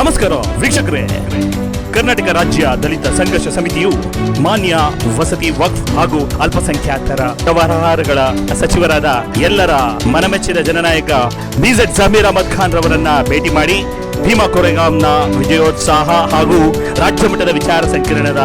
ನಮಸ್ಕಾರ ವೀಕ್ಷಕರೇ. ಕರ್ನಾಟಕ ರಾಜ್ಯ ದಲಿತ ಸಂಘರ್ಷ ಸಮಿತಿಯು ಮಾನ್ಯ ವಸತಿ ವಕ್ಫ್ ಹಾಗೂ ಅಲ್ಪಸಂಖ್ಯಾತರ ವ್ಯವಹಾರಗಳ ಸಚಿವರಾದ ಎಲ್ಲರ ಮನಮೆಚ್ಚಿದ ಜನನಾಯಕ ಬಿಜೆಡ್ ಸಮೀರ್ ಅಹಮದ್ ಖಾನ್ ರವರನ್ನ ಭೇಟಿ ಮಾಡಿ ಭೀಮಾ ಕೊರೆಗಾಂನ ವಿಜಯೋತ್ಸಾಹ ಹಾಗೂ ರಾಜ್ಯ ಮಟ್ಟದ ವಿಚಾರ ಸಂಕಿರಣದ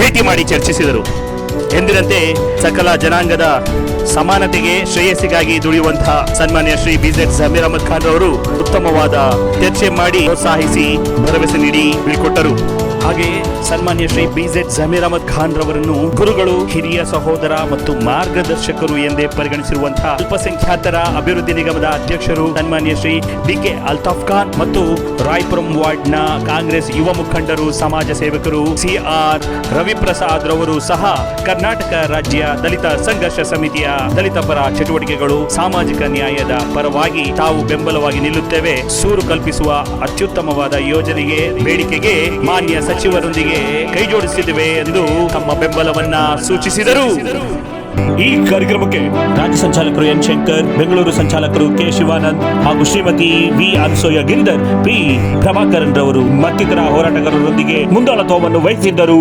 ಭೇಟಿ ಮಾಡಿ ಚರ್ಚಿಸಿದರು. ಎಂದಿನಂತೆ ಸಕಲ ಜನಾಂಗದ ಸಮಾನತೆಗೆ ಶ್ರೇಯಸ್ಸಿಗಾಗಿ ದುಡಿಯುವಂತಹ ಸನ್ಮಾನ್ಯ ಶ್ರೀ ಬಿಜೆಡ್ ಸಮೀರ್ ಅಹಮದ್ ಖಾನ್ ಅವರು ಉತ್ತಮವಾದ ಚರ್ಚೆ ಮಾಡಿ ಪ್ರೋತ್ಸಾಹಿಸಿ ಭರವಸೆ ನೀಡಿ ಬೀಳ್ಕೊಟ್ಟರು. ಹಾಗೆಯೇ ಸನ್ಮಾನ್ಯ ಶ್ರೀ ಬಿಜೆಡ್ ಜಮೀರ್ ಅಹಮದ್ ಖಾನ್ ರವರನ್ನು ಗುರುಗಳು, ಹಿರಿಯ ಸಹೋದರ ಮತ್ತು ಮಾರ್ಗದರ್ಶಕರು ಎಂದೇ ಪರಿಗಣಿಸಿರುವಂತಹ ಅಲ್ಪಸಂಖ್ಯಾತರ ಅಭಿವೃದ್ಧಿ ನಿಗಮದ ಅಧ್ಯಕ್ಷರು ಸನ್ಮಾನ್ಯ ಶ್ರೀ ಡಿ ಕೆ ಅಲ್ತಾಫ್ ಖಾನ್ ಮತ್ತು ರಾಯ್ಪುರಂ ವಾರ್ಡ್ನ ಕಾಂಗ್ರೆಸ್ ಯುವ ಮುಖಂಡರು, ಸಮಾಜ ಸೇವಕರು ಸಿಆರ್ ರವಿಪ್ರಸಾದ್ ರವರು ಸಹ ಕರ್ನಾಟಕ ರಾಜ್ಯ ದಲಿತ ಸಂಘರ್ಷ ಸಮಿತಿಯ ದಲಿತ ಪರ ಚಟುವಟಿಕೆಗಳು ಸಾಮಾಜಿಕ ನ್ಯಾಯದ ಪರವಾಗಿ ತಾವು ಬೆಂಬಲವಾಗಿ ನಿಲ್ಲುತ್ತೇವೆ. ಸೂರು ಕಲ್ಪಿಸುವ ಅತ್ಯುತ್ತಮವಾದ ಯೋಜನೆಗೆ, ಬೇಡಿಕೆಗೆ ಮಾನ್ಯ ಸಚಿವರೊಂದಿಗೆ ಕೈಜೋಡಿಸಿದ್ದೇವೆ ಎಂದು ತಮ್ಮ ಬೆಂಬಲವನ್ನ ಸೂಚಿಸಿದರು. ಈ ಕಾರ್ಯಕ್ರಮಕ್ಕೆ ರಾಜ್ಯ ಸಂಚಾಲಕರು ಎನ್ ಶಂಕರ್ ಬೆಂಗಳೂರು ಸಂಚಾಲಕರು ಕೆ ಶಿವಾನಂದ್ ಹಾಗೂ ಶ್ರೀಮತಿ ವಿ ಅನ್ಸೋಯ ಗಿರಿಧರ್ ಪಿ ಪ್ರಭಾಕರನ್ ರವರು ಮತ್ತಿತರ ಹೋರಾಟಗಾರರೊಂದಿಗೆ ಮುಂದಾಳತ್ವವನ್ನು ವಹಿಸಿದ್ದರು.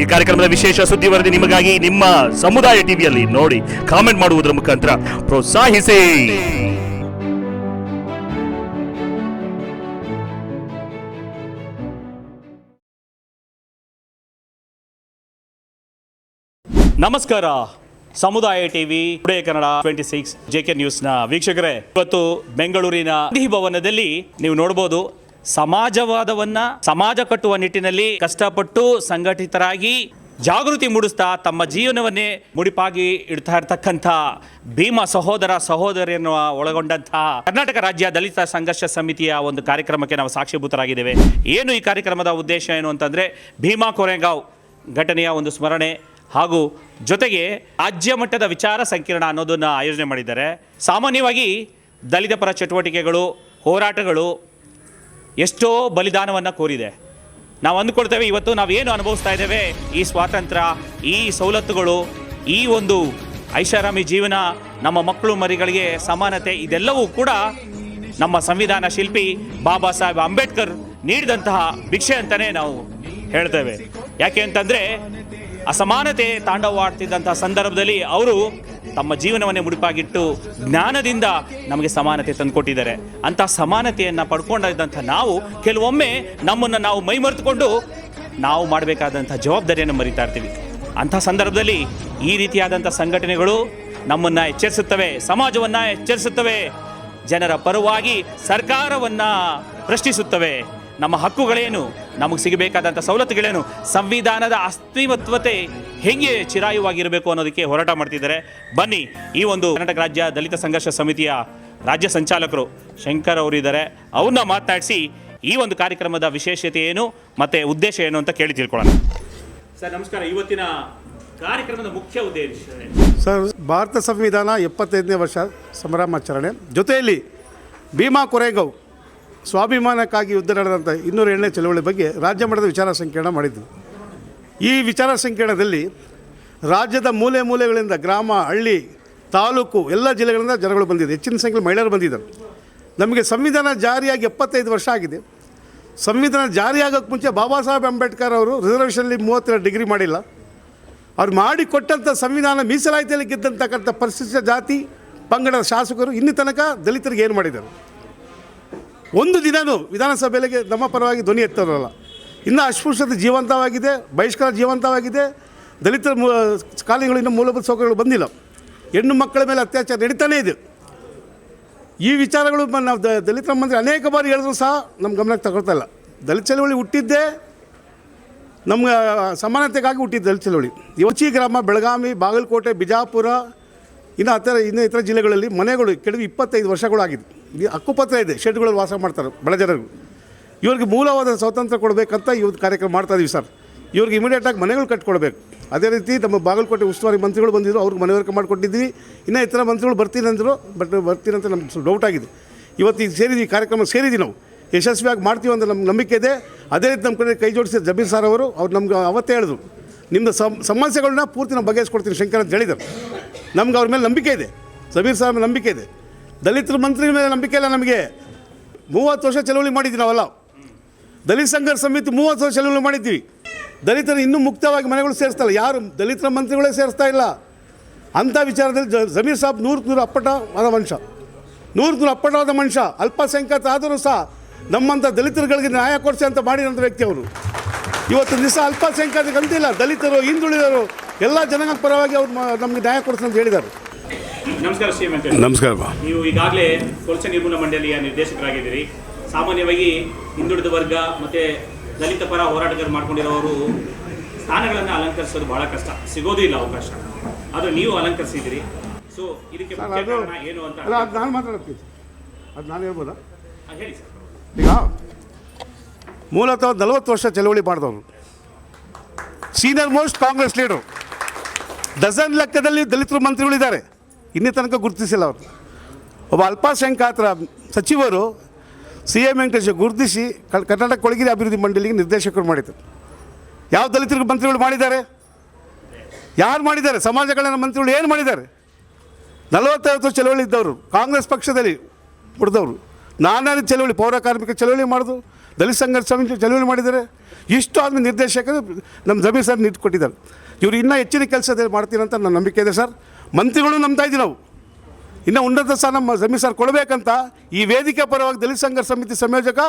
ಈ ಕಾರ್ಯಕ್ರಮದ ವಿಶೇಷ ಸುದ್ದಿ ವರದಿ ನಿಮಗಾಗಿ ನಿಮ್ಮ ಸಮುದಾಯ ಟಿವಿಯಲ್ಲಿ ನೋಡಿ ಕಾಮೆಂಟ್ ಮಾಡುವುದರ ಮುಖಾಂತರ ಪ್ರೋತ್ಸಾಹಿಸಿ. ನಮಸ್ಕಾರ. ಸಮುದಾಯ TV today Kannada twenty six J K ನ್ಯೂಸ್ನ ವೀಕ್ಷಕರೇ, ಇವತ್ತು ಬೆಂಗಳೂರಿನ ಗಾಂಧಿ ಭವನದಲ್ಲಿ ನೀವು ನೋಡಬಹುದು ಸಮಾಜವಾದವನ್ನ ಸಮಾಜ ಕಟ್ಟುವ ನಿಟ್ಟಿನಲ್ಲಿ ಕಷ್ಟಪಟ್ಟು ಸಂಘಟಿತರಾಗಿ ಜಾಗೃತಿ ಮೂಡಿಸ್ತಾ ತಮ್ಮ ಜೀವನವನ್ನೇ ಮುಡಿಪಾಗಿ ಇಡ್ತಾ ಇರ್ತಕ್ಕಂಥ ಭೀಮ ಸಹೋದರ ಸಹೋದರಿಯನ್ನು ಒಳಗೊಂಡಂತಹ ಕರ್ನಾಟಕ ರಾಜ್ಯ ದಲಿತ ಸಂಘರ್ಷ ಸಮಿತಿಯ ಒಂದು ಕಾರ್ಯಕ್ರಮಕ್ಕೆ ನಾವು ಸಾಕ್ಷಿಭೂತರಾಗಿದ್ದೇವೆ ಏನು ಈ ಕಾರ್ಯಕ್ರಮದ ಉದ್ದೇಶ ಏನು ಅಂತಂದ್ರೆ ಭೀಮಾ ಕೊರೆಗಾಂವ್ ಘಟನೆಯ ಒಂದು ಸ್ಮರಣೆ. ಹಾಗೂ ಜೊತೆಗೆ ರಾಜ್ಯ ಮಟ್ಟದ ವಿಚಾರ ಸಂಕಿರಣ ಅನ್ನೋದನ್ನು ಆಯೋಜನೆ ಮಾಡಿದ್ದಾರೆ. ಸಾಮಾನ್ಯವಾಗಿ ದಲಿತ ಪರ ಚಟುವಟಿಕೆಗಳು, ಹೋರಾಟಗಳು ಎಷ್ಟೋ ಬಲಿದಾನವನ್ನು ಕೋರಿದೆ. ನಾವು ಅಂದ್ಕೊಳ್ತೇವೆ ಇವತ್ತು ನಾವೇನು ಅನುಭವಿಸ್ತಾ ಇದ್ದೇವೆ, ಈ ಸ್ವಾತಂತ್ರ್ಯ, ಈ ಸವಲತ್ತುಗಳು, ಈ ಒಂದು ಐಷಾರಾಮಿ ಜೀವನ, ನಮ್ಮ ಮಕ್ಕಳು ಮರಿಗಳಿಗೆ ಸಮಾನತೆ, ಇದೆಲ್ಲವೂ ಕೂಡ ನಮ್ಮ ಸಂವಿಧಾನ ಶಿಲ್ಪಿ ಬಾಬಾ ಸಾಹೇಬ್ ಅಂಬೇಡ್ಕರ್ ನೀಡಿದಂತಹ ಭಿಕ್ಷೆ ಅಂತಲೇ ನಾವು ಹೇಳ್ತೇವೆ. ಯಾಕೆ ಅಂತಂದರೆ ಅಸಮಾನತೆ ತಾಂಡವವಾಡ್ತಿದ್ದಂತಹ ಸಂದರ್ಭದಲ್ಲಿ ಅವರು ತಮ್ಮ ಜೀವನವನ್ನೇ ಮುಡಿಪಾಗಿಟ್ಟು ಜ್ಞಾನದಿಂದ ನಮಗೆ ಸಮಾನತೆ ತಂದುಕೊಟ್ಟಿದ್ದಾರೆ. ಅಂಥ ಸಮಾನತೆಯನ್ನು ಪಡ್ಕೊಂಡಿದ್ದಂಥ ನಾವು ಕೆಲವೊಮ್ಮೆ ನಮ್ಮನ್ನು ನಾವು ಮೈಮರೆತುಕೊಂಡು ನಾವು ಮಾಡಬೇಕಾದಂಥ ಜವಾಬ್ದಾರಿಯನ್ನು ಮರಿತಾ ಇರ್ತೀವಿ. ಅಂಥ ಸಂದರ್ಭದಲ್ಲಿ ಈ ರೀತಿಯಾದಂಥ ಸಂಘಟನೆಗಳು ನಮ್ಮನ್ನು ಎಚ್ಚರಿಸುತ್ತವೆ, ಸಮಾಜವನ್ನು ಎಚ್ಚರಿಸುತ್ತವೆ, ಜನರ ಪರವಾಗಿ ಸರ್ಕಾರವನ್ನು ಪ್ರಶ್ನಿಸುತ್ತವೆ. ನಮ್ಮ ಹಕ್ಕುಗಳೇನು? ನಮಗೆ ಸಿಗಬೇಕಾದಂಥ ಸವಲತ್ತುಗಳೇನು? ಸಂವಿಧಾನದ ಅಸ್ತಿಮತ್ವತೆ ಹೇಗೆ ಚಿರಾಯುವಾಗಿರಬೇಕು ಅನ್ನೋದಕ್ಕೆ ಹೋರಾಟ ಮಾಡ್ತಿದ್ದಾರೆ. ಬನ್ನಿ, ಈ ಒಂದು ಕರ್ನಾಟಕ ರಾಜ್ಯ ದಲಿತ ಸಂಘರ್ಷ ಸಮಿತಿಯ ರಾಜ್ಯ ಸಂಚಾಲಕರು ಶಂಕರ್ ಅವರಿದ್ದಾರೆ ಅವ್ರನ್ನ ಮಾತನಾಡಿಸಿ ಈ ಒಂದು ಕಾರ್ಯಕ್ರಮದ ವಿಶೇಷತೆ ಏನು ಮತ್ತು ಉದ್ದೇಶ ಏನು ಅಂತ ಕೇಳಿ ತಿಳ್ಕೊಳ್ಳೋಣ. ಸರ್, ನಮಸ್ಕಾರ. ಇವತ್ತಿನ ಕಾರ್ಯಕ್ರಮದ ಮುಖ್ಯ ಉದ್ದೇಶ ಸರ್, ಭಾರತ ಸಂವಿಧಾನ ಎಪ್ಪತ್ತೈದನೇ ವರ್ಷ ಸಂಭ್ರಮಾಚರಣೆ. ಜೊತೆಯಲ್ಲಿ ಭೀಮಾ ಕೊರೆಗಾಂವ್ ಸ್ವಾಭಿಮಾನಕ್ಕಾಗಿ ಯುದ್ಧ ನಡೆದಂಥ ಇನ್ನೂರ ಏಳನೇ ಚಳವಳಿ ಬಗ್ಗೆ ರಾಜ್ಯ ಮಟ್ಟದ ವಿಚಾರ ಸಂಕಿರಣ ಮಾಡಿದ್ದು ಈ ವಿಚಾರ ಸಂಕಿರಣದಲ್ಲಿ ರಾಜ್ಯದ ಮೂಲೆ ಮೂಲೆಗಳಿಂದ ಗ್ರಾಮ, ಹಳ್ಳಿ, ತಾಲೂಕು, ಎಲ್ಲ ಜಿಲ್ಲೆಗಳಿಂದ ಜನಗಳು ಬಂದಿದೆ. ಹೆಚ್ಚಿನ ಸಂಖ್ಯೆಯಲ್ಲಿ ಮಹಿಳೆಯರು ಬಂದಿದ್ದಾರೆ. ನಮಗೆ ಸಂವಿಧಾನ ಜಾರಿಯಾಗಿ ಎಪ್ಪತ್ತೈದು ವರ್ಷ ಆಗಿದೆ. ಸಂವಿಧಾನ ಜಾರಿಯಾಗೋಕ್ಕೆ ಮುಂಚೆ ಬಾಬಾ ಸಾಹೇಬ್ ಅಂಬೇಡ್ಕರ್ ಅವರು ರಿಸರ್ವೇಷನಲ್ಲಿ ಮೂವತ್ತೆರಡು ಡಿಗ್ರಿ ಮಾಡಿಲ್ಲ. ಅವ್ರು ಮಾಡಿಕೊಟ್ಟಂಥ ಸಂವಿಧಾನ ಮೀಸಲಾತಿಯಲ್ಲಿ ಗೆದ್ದಂತಕ್ಕಂಥ ಪರಿಶಿಷ್ಟ ಜಾತಿ, ಪಂಗಡದ ಶಾಸಕರು, ಇನ್ನೂ ತನಕ ದಲಿತರಿಗೆ ಏನು ಮಾಡಿದ್ದಾರೆ? ಒಂದು ದಿನವೂ ವಿಧಾನಸಭೆಯಲ್ಲಿ ನಮ್ಮ ಪರವಾಗಿ ಧ್ವನಿ ಎತ್ತರಲ್ಲ. ಇನ್ನೂ ಅಸ್ಪೃಶ್ಯತೆ ಜೀವಂತವಾಗಿದೆ, ಬಹಿಷ್ಕಾರ ಜೀವಂತವಾಗಿದೆ ದಲಿತರ ಕಾಲನಿಗಳು ಇನ್ನೂ ಮೂಲಭೂತ ಸೌಕರ್ಯಗಳು ಬಂದಿಲ್ಲ. ಹೆಣ್ಣು ಮಕ್ಕಳ ಮೇಲೆ ಅತ್ಯಾಚಾರ ನಡೀತಾನೇ ಇದೆ. ಈ ವಿಚಾರಗಳು ನಾವು ದಲಿತರ ಮಂತ್ರಿ ಅನೇಕ ಬಾರಿ ಹೇಳಿದ್ರು ಸಹ ನಮ್ಮ ಗಮನಕ್ಕೆ ತಗೊಳ್ತಾ ಇಲ್ಲ. ದಲಿತ ಚಳವಳಿ ಹುಟ್ಟಿದ್ದೇ ನಮ್ಮ ಸಮಾನತೆಗಾಗಿ ಹುಟ್ಟಿದ್ದು ದಲಿತ ಚಳವಳಿ. ಯೋಚಿ ಗ್ರಾಮ, ಬೆಳಗಾವಿ, ಬಾಗಲಕೋಟೆ, ಬಿಜಾಪುರ, ಇನ್ನು ಹತ್ತಿರ, ಇನ್ನು ಇತರ ಜಿಲ್ಲೆಗಳಲ್ಲಿ ಮನೆಗಳು ಕೆಲವು ಇಪ್ಪತ್ತೈದು ವರ್ಷಗಳಾಗಿದೆ. ಹಕ್ಕುಪತ್ರ ಇದೆ, ಶೆಡ್ಗಳಲ್ಲಿ ವಾಸ ಮಾಡ್ತಾರೆ ಬಡ ಜನರು. ಇವ್ರಿಗೆ ಮೂಲವಾದ ಸ್ವಾತಂತ್ರ್ಯ ಕೊಡಬೇಕಂತ ಇವತ್ತು ಕಾರ್ಯಕ್ರಮ ಮಾಡ್ತಾ ಇದೀವಿ ಸರ್. ಇವ್ರಿಗೆ ಇಮಿಡಿಯೇಟಾಗಿ ಮನೆಗಳು ಕಟ್ಕೊಡ್ಬೇಕು. ಅದೇ ರೀತಿ ನಮ್ಮ ಬಾಗಲಕೋಟೆ ಉಸ್ತುವಾರಿ ಮಂತ್ರಿಗಳು ಬಂದಿದ್ರು, ಅವ್ರಿಗೆ ಮನವರಿಕೆ ಮಾಡಿಕೊಟ್ಟಿದ್ವಿ ಇನ್ನೂ ಇತರ ಮಂತ್ರಿಗಳು ಬರ್ತೀನಿ ಅಂದರು, ಬಟ್ ಬರ್ತೀನಿ ಅಂತ ನಮ್ಗೆ ಡೌಟ್ ಆಗಿದೆ. ಇವತ್ತು ಈಗ ಸೇರಿದ್ವಿ ಕಾರ್ಯಕ್ರಮ ಸೇರಿದ್ವಿ ನಾವು. ಯಶಸ್ವಿಯಾಗಿ ಮಾಡ್ತೀವಿ ಅಂತ ನಮ್ಮ ನಂಬಿಕೆ ಇದೆ. ಅದೇ ರೀತಿ ನಮ್ಮ ಕಡೆ ಕೈ ಜೋಡಿಸಿದ ಜಬೀರ್ ಸರ್ ಅವರು, ಅವ್ರು ನಮ್ಗೆ ಅವತ್ತೇ ಹೇಳಿದ್ರು ನಿಮ್ಮದು ಸಮ್ ಸಮಸ್ಯೆಗಳನ್ನ ಪೂರ್ತಿ ನಾವು ಬಗೆಹರಿಸ್ಕೊಡ್ತೀನಿ ಶಂಕರ್ ಅಂತ ಹೇಳಿದರು ನಮ್ಗೆ ಅವ್ರ ಮೇಲೆ ನಂಬಿಕೆ ಇದೆ. ಜಬೀರ್ ಸರ್ ಮೇಲೆ ನಂಬಿಕೆ ಇದೆ. ದಲಿತರ ಮಂತ್ರಿ ಮೇಲೆ ನಂಬಿಕೆ ಇಲ್ಲ ನಮಗೆ. ಮೂವತ್ತು ವರ್ಷ ಚಳವಳಿ ಮಾಡಿದ್ವಿ ನಾವೆಲ್ಲ. ದಲಿತ ಸಂಘರ್ಷ ಸಮಿತಿ ಮೂವತ್ತು ವರ್ಷ ಚಳವಳಿ ಮಾಡಿದ್ವಿ. ದಲಿತರು ಇನ್ನೂ ಮುಕ್ತವಾಗಿ ಮನೆಗಳು ಸೇರಿಸ್ತಲ್ಲ ಯಾರು ದಲಿತರ ಮಂತ್ರಿಗಳೇ ಸೇರಿಸ್ತಾ ಇಲ್ಲ. ಅಂಥ ವಿಚಾರದಲ್ಲಿ ಜಮೀರ್ ಸಾಬ್ ನೂರಕ್ಕೆ ನೂರು ಅಪ್ಪಟವಾದ ಮನುಷ್ಯ. ನೂರಕ್ಕೆ ನೂರು ಅಪ್ಪಟವಾದ ಮನುಷ್ಯ. ಅಲ್ಪಸಂಖ್ಯಾತ ಆದರೂ ಸಹ ನಮ್ಮಂಥ ದಲಿತರುಗಳಿಗೆ ನ್ಯಾಯ ಕೊಡಿಸಿ ಅಂತ ಮಾಡಿದಂಥ ವ್ಯಕ್ತಿ ಅವರು. ಇವತ್ತು ದಿವಸ ಅಲ್ಪಸಂಖ್ಯಾತಕ್ಕೆ ಅಂತಿಲ್ಲ. ದಲಿತರು ಹಿಂದುಳಿದರು ಎಲ್ಲ ಜನಗಳ ಪರವಾಗಿ ಅವ್ರು ನಮಗೆ ನ್ಯಾಯ ಕೊಡಿಸಿ ಅಂತ ಹೇಳಿದ್ದಾರೆ. ನಮಸ್ಕಾರ ವೆಂಕಟೇಶ್ ನಮಸ್ಕಾರ. ನೀವು ಈಗಾಗಲೇ ಕೊಳಚೆ ನಿರ್ಮೂಲನಾ ಮಂಡಳಿಯ ನಿರ್ದೇಶಕರಾಗಿದ್ದೀರಿ. ಸಾಮಾನ್ಯವಾಗಿ ಹಿಂದುಳಿದ ವರ್ಗ ಮತ್ತೆ ದಲಿತ ಪರ ಹೋರಾಟಗಾರರು ಮಾಡ್ಕೊಂಡಿರೋರು ಸ್ಥಾನಗಳನ್ನು ಅಲಂಕರಿಸೋದು ಬಹಳ ಕಷ್ಟ. ಸಿಗೋದೂ ಇಲ್ಲ ಅವಕಾಶ. ಆದರೆ ನೀವು ಅಲಂಕರಿಸಿದ್ದೀರಿ. ಸೊ ಇದಕ್ಕೆ ಏನು ಅಂತ ಅದು ನಾನು ಮಾತಾಡ್ತೀನಿ ಅದು ನಾನು ಹೇಳ್ಬೋದಾ? ಹೇಳಿ ಸರ್. ಈಗ ಮೂಲತಃ ನಲವತ್ತು ವರ್ಷ ಚಳವಳಿ ಮಾಡಿದವರು. Senior most Congress leader. Dozen ಲೆಕ್ಕದಲ್ಲಿ ದಲಿತರು ಮಂತ್ರಿಗಳಿದ್ದಾರೆ. ಇನ್ನೇ ತನಕ ಗುರುತಿಸಿಲ್ಲ ಅವರು. ಒಬ್ಬ ಅಲ್ಪಸಂಖ್ಯಾತರ ಸಚಿವರು ಸಿ ಎಂ ವೆಂಕಟೇಶ ಗುರುತಿಸಿ ಕರ್ನಾಟಕ ಕೊಳಗಿರಿ ಅಭಿವೃದ್ಧಿ ಮಂಡಳಿಗೆ ನಿರ್ದೇಶಕರು ಮಾಡಿದರು. ಯಾವ ದಲಿತರಿಗೆ ಮಂತ್ರಿಗಳು ಮಾಡಿದ್ದಾರೆ? ಯಾರು ಮಾಡಿದ್ದಾರೆ? ಸಮಾಜ ಕಲ್ಯಾಣ ಮಂತ್ರಿಗಳು ಏನು ಮಾಡಿದ್ದಾರೆ? ನಲವತ್ತೈವತ್ತು ಚಳವಳಿ ಇದ್ದವರು, ಕಾಂಗ್ರೆಸ್ ಪಕ್ಷದಲ್ಲಿ ಹುಡ್ದವರು ನಾನಾ ರೀತಿ ಚಳವಳಿ, ಪೌರ ಕಾರ್ಮಿಕ ಚಳವಳಿ ಮಾಡೋದು, ದಲಿತ ಸಂಘರ್ಷ ಚಳವಳಿ ಮಾಡಿದ್ದಾರೆ. ಇಷ್ಟು ಆದಮೇಲೆ ನಿರ್ದೇಶಕರು ನಮ್ಮ ಜಮೀರ್ ಸರ್ ನೀಟ್ ಕೊಟ್ಟಿದ್ದಾರೆ ಇವರು ಇನ್ನೂ ಹೆಚ್ಚಿನ ಕೆಲಸ ಮಾಡ್ತೀನಿ ಅಂತ ನನ್ನ ನಂಬಿಕೆ ಇದೆ ಸರ್. ಮಂತ್ರಿಗಳು ನಂಬ್ತಾ ಇದ್ದೀವಿ ನಾವು. ಇನ್ನು ಉನ್ನತ ಸ್ಥಾನ ನಮ್ಮ ಜಮೀರ್ ಸರ್ ಕೊಡಬೇಕಂತ ಈ ವೇದಿಕೆ ಪರವಾಗಿ ದಲಿತ ಸಂಘರ್ಷ ಸಮಿತಿ ಸಂಯೋಜಕ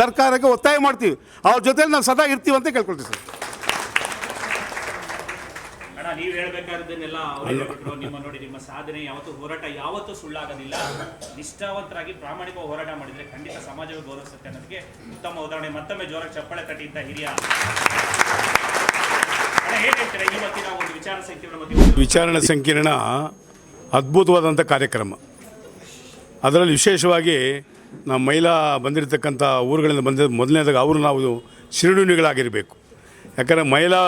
ಸರ್ಕಾರಕ್ಕೆ ಒತ್ತಾಯ ಮಾಡ್ತೀವಿ. ಅವ್ರ ಜೊತೆಲಿ ನಾವು ಸದಾ ಇರ್ತೀವಿ ಅಂತ ಕೇಳ್ಕೊಳ್ತೀವಿ ಸರ್. ಅಣ್ಣ ನೀವು ಹೇಳ್ಬೇಕಾದನ್ನೆಲ್ಲ ಅವ್ರು ಹೇಳ್ಬಿಟ್ರು. ನಿಮ್ಮ ನೋಡಿ ನಿಮ್ಮ ಸಾಧನೆ ಯಾವತ್ತೂ ಹೋರಾಟ ಯಾವತ್ತೂ ಸುಳ್ಳಾಗೋದಿಲ್ಲ. ನಿಷ್ಠಾವಂತರಾಗಿ ಪ್ರಾಮಾಣಿಕ ಹೋರಾಟ ಮಾಡಿದ್ರೆ ಖಂಡಿತ ಸಮಾಜವೇ ಗೌರವಿಸುತ್ತೆ ಅನ್ನೋದಕ್ಕೆ ಉತ್ತಮ ಉದಾಹರಣೆ. ಮತ್ತೊಮ್ಮೆ ಜೋರಾಗಿ ಚಪ್ಪಳೆ ತಟ್ಟಿ ಅಂತ ಹಿರಿಯ. ವಿಚಾರಣಾ ಸಂಕಿರಣ ಅದ್ಭುತವಾದಂಥ ಕಾರ್ಯಕ್ರಮ. ಅದರಲ್ಲಿ ವಿಶೇಷವಾಗಿ ನಮ್ಮ ಮಹಿಳಾ ಬಂದಿರತಕ್ಕಂಥ ಊರುಗಳಿಂದ ಬಂದ ಮೊದಲನೇದಾಗ ಅವರು ನಾವು ಶಿರಡುಣಿಗಳಾಗಿರಬೇಕು. ಯಾಕಂದರೆ ಮಹಿಳಾ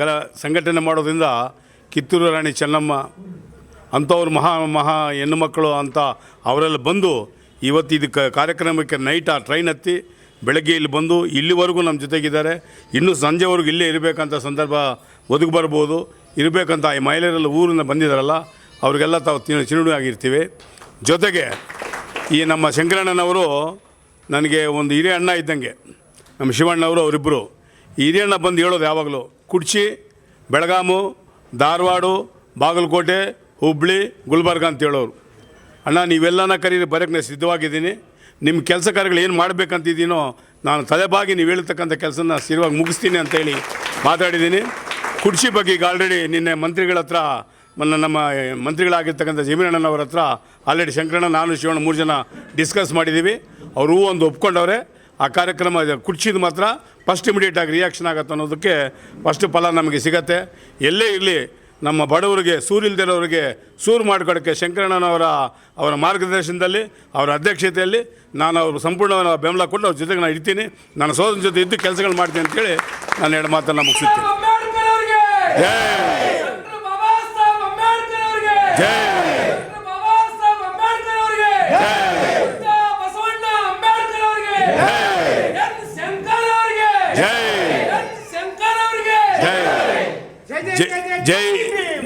ಗಲ ಸಂಘಟನೆ ಮಾಡೋದ್ರಿಂದ ಕಿತ್ತೂರು ರಾಣಿ ಚೆನ್ನಮ್ಮ ಅಂಥವ್ರು ಮಹಾ ಮಹಾ ಹೆಣ್ಣು ಮಕ್ಕಳು ಅಂತ ಅವರೆಲ್ಲ ಬಂದು ಇವತ್ತು ಇದಕ್ಕೆ ಕಾರ್ಯಕ್ರಮಕ್ಕೆ ನೈಟ್ ಆ ಟ್ರೈನ್ ಹತ್ತಿ ಬೆಳಗ್ಗೆ ಇಲ್ಲಿ ಬಂದು ಇಲ್ಲಿವರೆಗೂ ನಮ್ಮ ಜೊತೆಗಿದ್ದಾರೆ. ಇನ್ನೂ ಸಂಜೆವರೆಗೂ ಇಲ್ಲೇ ಇರಬೇಕಂತ ಸಂದರ್ಭ ಒದಗಿ ಬರ್ಬೋದು. ಇರಬೇಕಂತ ಈ ಮಹಿಳೆಯರೆಲ್ಲ ಊರಿಂದ ಬಂದಿದ್ದಾರಲ್ಲ, ಅವರಿಗೆಲ್ಲ ತಾವು ಚಿರುಣಿ ಆಗಿರ್ತೀವಿ. ಜೊತೆಗೆ ಈ ನಮ್ಮ ಶಂಕರಣ್ಣನವರು ನನಗೆ ಒಂದು ಹಿರಿಯ ಅಣ್ಣ ಇದ್ದಂಗೆ. ನಮ್ಮ ಶಿವಣ್ಣವರು ಅವರಿಬ್ಬರು ಹಿರಿಯಣ್ಣ ಬಂದು ಹೇಳೋದು ಯಾವಾಗಲೂ, ಕುಡ್ಚಿ, ಬೆಳಗಾಮು, ಧಾರವಾಡ, ಬಾಗಲಕೋಟೆ ಹುಬ್ಬಳ್ಳಿ ಗುಲ್ಬರ್ಗ ಅಂತ ಹೇಳೋರು. ಅಣ್ಣ, ನೀವೆಲ್ಲನ ಕರೀರಿ, ಬರೋಕ್ಕೆ ನಾನು ಸಿದ್ಧವಾಗಿದ್ದೀನಿ. ನಿಮ್ಮ ಕೆಲಸ ಕಾರ್ಯಗಳು ಏನು ಮಾಡಬೇಕಂತಿದ್ದೀನೋ ನಾನು ತಲೆಬಾಗಿ ನೀವು ಹೇಳ್ತಕ್ಕಂಥ ಕೆಲಸನ ಸ್ಥಿರವಾಗಿ ಮುಗಿಸ್ತೀನಿ ಅಂತೇಳಿ ಮಾತಾಡಿದ್ದೀನಿ. ಕುಡ್ಸಿ ಬಗ್ಗೆ ಈಗ ಆಲ್ರೆಡಿ ನಿನ್ನೆ ಮಂತ್ರಿಗಳ ಹತ್ರ, ಮೊನ್ನೆ ನಮ್ಮ ಮಂತ್ರಿಗಳಾಗಿರ್ತಕ್ಕಂಥ ಜಮೀನಣ್ಣನವ್ರ ಹತ್ರ ಆಲ್ರೆಡಿ ಶಂಕರಣ್ಣ, ನಾನು ಶಿವಣ್ಣ ಮೂರು ಜನ ಡಿಸ್ಕಸ್ ಮಾಡಿದ್ದೀವಿ. ಅವರು ಒಂದು ಒಪ್ಕೊಂಡವ್ರೆ. ಆ ಕಾರ್ಯಕ್ರಮ ಕುಡ್ಸಿದ ಮಾತ್ರ ಫಸ್ಟ್ ಇಮಿಡಿಯೇಟಾಗಿ ರಿಯಾಕ್ಷನ್ ಆಗುತ್ತೆ ಅನ್ನೋದಕ್ಕೆ ಫಸ್ಟ್ ಫಲ ನಮಗೆ ಸಿಗತ್ತೆ. ಎಲ್ಲೇ ಇರಲಿ ನಮ್ಮ ಬಡವರಿಗೆ ಸೂರಿಲ್ದಿರೋರಿಗೆ ಸೂರು ಮಾಡ್ಕೊಡೋಕ್ಕೆ ಶಂಕರಣ್ಣನವರ ಅವರ ಮಾರ್ಗದರ್ಶನದಲ್ಲಿ ಅವರ ಅಧ್ಯಕ್ಷತೆಯಲ್ಲಿ ನಾನು ಅವರು ಸಂಪೂರ್ಣ ಬೆಂಬಲ ಕೊಟ್ಟು ಅವ್ರ ಜೊತೆಗೆ ನಾನು ಇರ್ತೀನಿ. ನನ್ನ ಸೋದರ ಜೊತೆ ಇದ್ದು ಕೆಲಸಗಳು ಮಾಡ್ತೀನಿ ಅಂತೇಳಿ ನಾನು ಎರಡು ಮಾತನ್ನು ಮುಗಿಸುತ್ತೆ ಅಂಬೇಡ್ಕರ್ ಅವರಿಗೆ ಜೈ! ಜೈ ಜೈ ಜೈ